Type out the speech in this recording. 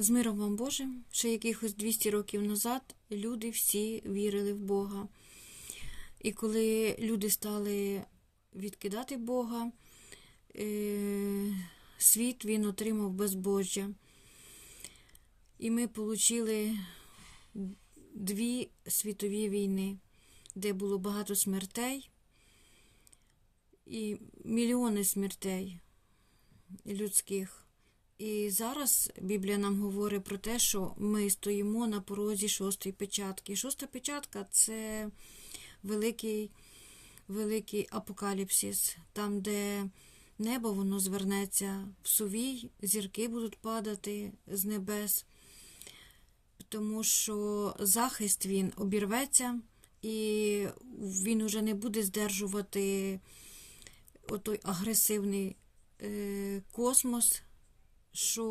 З миром вам Божим, ще якихось 200 років назад люди всі вірили в Бога. І коли люди стали відкидати Бога, е, світ він отримав безбожжя. І ми отримали дві світові війни, де було багато смертей і мільйони смертей людських. І зараз Біблія нам говорить про те, що ми стоїмо на порозі шостої печатки. Шоста печатка це великий, великий апокаліпсис, там, де небо воно звернеться в сувій, зірки будуть падати з небес, тому що захист він обірветься, і він уже не буде здержувати отой агресивний е, космос, що